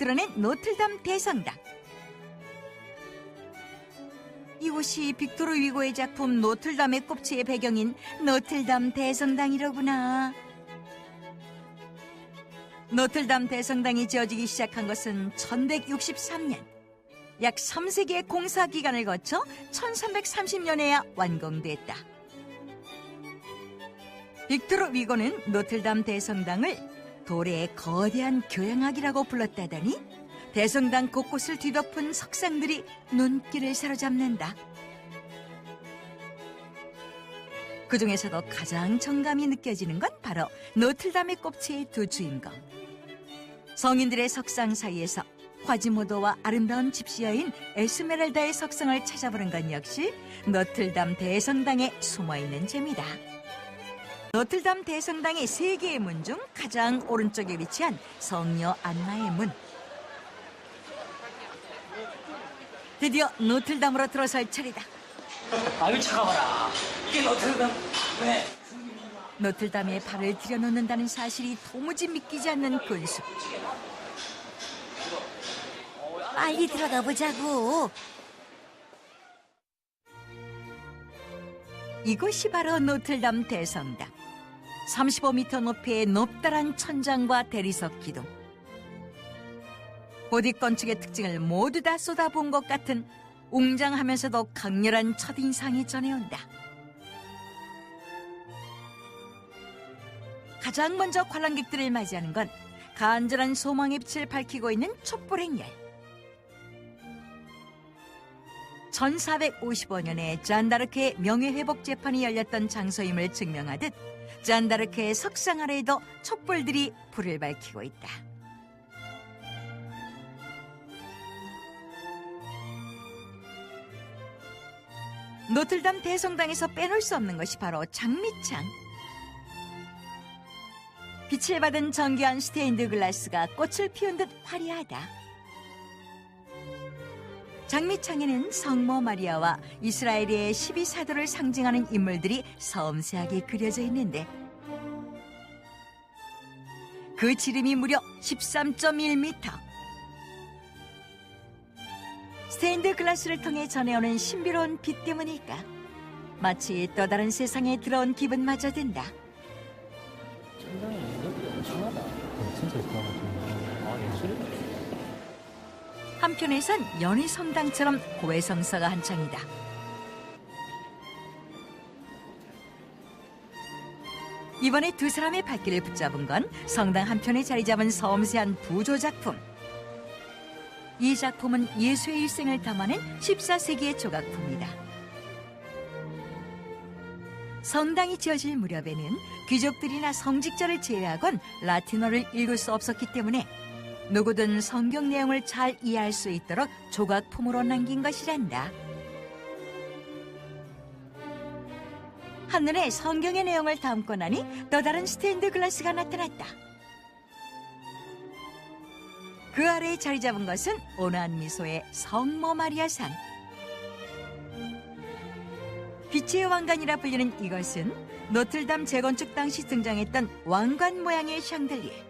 드러낸 노틀담 대성당. 이곳이 빅토르 위고의 작품 노틀담의 꼽지의 배경인 노틀담 대성당이로구나. 노틀담 대성당이 지어지기 시작한 것은 1163년. 약 3세기의 공사 기간을 거쳐 1330년에야 완공됐다. 빅토르 위고는 노틀담 대성당을 도래의 거대한 교향악이라고 불렀다더니 대성당 곳곳을 뒤덮은 석상들이 눈길을 사로잡는다. 그 중에서도 가장 정감이 느껴지는 건 바로 노틀담의 꼽지의 두 주인공. 성인들의 석상 사이에서 화지모도와 아름다운 집시여인 에스메랄다의 석상을 찾아보는 건 역시 노틀담 대성당에 숨어있는 재미다. 노틀담 대성당의 세 개의 문 중 가장 오른쪽에 위치한 성녀 안나의 문. 드디어 노틀담으로 들어설 차례다. 아유 차가워라. 이게 너트르담 왜? 노틀담에 발을 들여놓는다는 사실이 도무지 믿기지 않는 군수. 빨리 들어가 보자고. 이곳이 바로 노틀담 대성당. 35m 높이의 높다란 천장과 대리석 기둥. 고딕 건축의 특징을 모두 다 쏟아본 것 같은 웅장하면서도 강렬한 첫인상이 전해온다. 가장 먼저 관람객들을 맞이하는 건 간절한 소망의 빛을 밝히고 있는 촛불 행렬. 1455년에 잔다르크의 명예회복 재판이 열렸던 장소임을 증명하듯 잔다르크의 석상 아래에도 촛불들이 불을 밝히고 있다. 노틀담 대성당에서 빼놓을 수 없는 것이 바로 장미창. 빛을 받은 정교한 스테인드 글라스가 꽃을 피운 듯 화려하다. 장미창에는 성모 마리아와 이스라엘의 12사도를 상징하는 인물들이 섬세하게 그려져 있는데 그 지름이 무려 13.1m. 스테인드 글라스를 통해 전해오는 신비로운 빛 때문일까? 마치 또 다른 세상에 들어온 기분마저 든다. 천장이 이것도 엄청하다. 진짜 예쁘다. 아 예술이다. 한편에선 연희 성당처럼 고해성사가 한창이다. 이번에 두 사람의 발길을 붙잡은 건 성당 한편에 자리 잡은 섬세한 부조 작품. 이 작품은 예수의 일생을 담아낸 14세기의 조각품이다. 성당이 지어질 무렵에는 귀족들이나 성직자를 제외하곤 라틴어를 읽을 수 없었기 때문에 누구든 성경 내용을 잘 이해할 수 있도록 조각품으로 남긴 것이란다. 한눈에 성경의 내용을 담고 나니 또 다른 스테인드 글라스가 나타났다. 그 아래에 자리 잡은 것은 온화한 미소의 성모 마리아상. 빛의 왕관이라 불리는 이것은 노틀담 재건축 당시 등장했던 왕관 모양의 샹들리에.